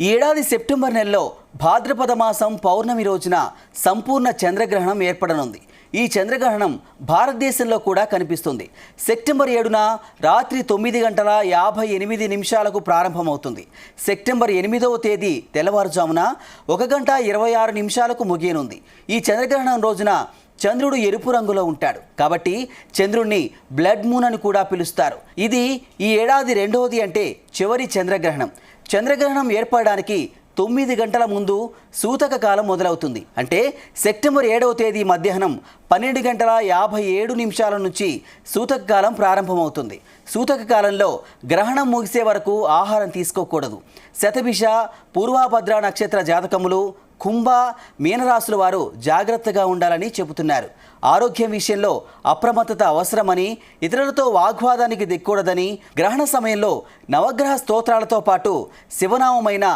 ఈ ఏడాది సెప్టెంబర్ నెలలో భాద్రపద మాసం పౌర్ణమి రోజున సంపూర్ణ చంద్రగ్రహణం ఏర్పడనుంది. ఈ చంద్రగ్రహణం భారతదేశంలో కూడా కనిపిస్తుంది. సెప్టెంబర్ ఏడున రాత్రి తొమ్మిది గంటల యాభై ఎనిమిది నిమిషాలకు ప్రారంభమవుతుంది. సెప్టెంబర్ ఎనిమిదవ తేదీ తెల్లవారుజామున ఒక గంట ఇరవై ఆరు నిమిషాలకు ముగియనుంది. ఈ చంద్రగ్రహణం రోజున చంద్రుడు ఎరుపు రంగులో ఉంటాడు. కాబట్టి చంద్రుణ్ణి బ్లడ్ మూన్ అని కూడా పిలుస్తారు. ఇది ఈ ఏడాది రెండవది అంటే చివరి చంద్రగ్రహణం. చంద్రగ్రహణం ఏర్పడడానికి తొమ్మిది గంటల ముందు సూతక కాలం మొదలవుతుంది. అంటే సెప్టెంబర్ ఏడవ తేదీ మధ్యాహ్నం పన్నెండు గంటల యాభై ఏడు నిమిషాల నుంచి సూతక కాలం ప్రారంభమవుతుంది. సూతక కాలంలో గ్రహణం ముగిసే వరకు ఆహారం తీసుకోకూడదు. శతభిష పూర్వాభద్ర నక్షత్ర జాతకములు కుంభ మీనరాశుల వారు జాగ్రత్తగా ఉండాలని చెబుతున్నారు. ఆరోగ్యం విషయంలో అప్రమత్తత అవసరమని ఇతరులతో వాగ్వాదానికి దిక్కూడదని గ్రహణ సమయంలో నవగ్రహ స్తోత్రాలతో పాటు శివనామమైన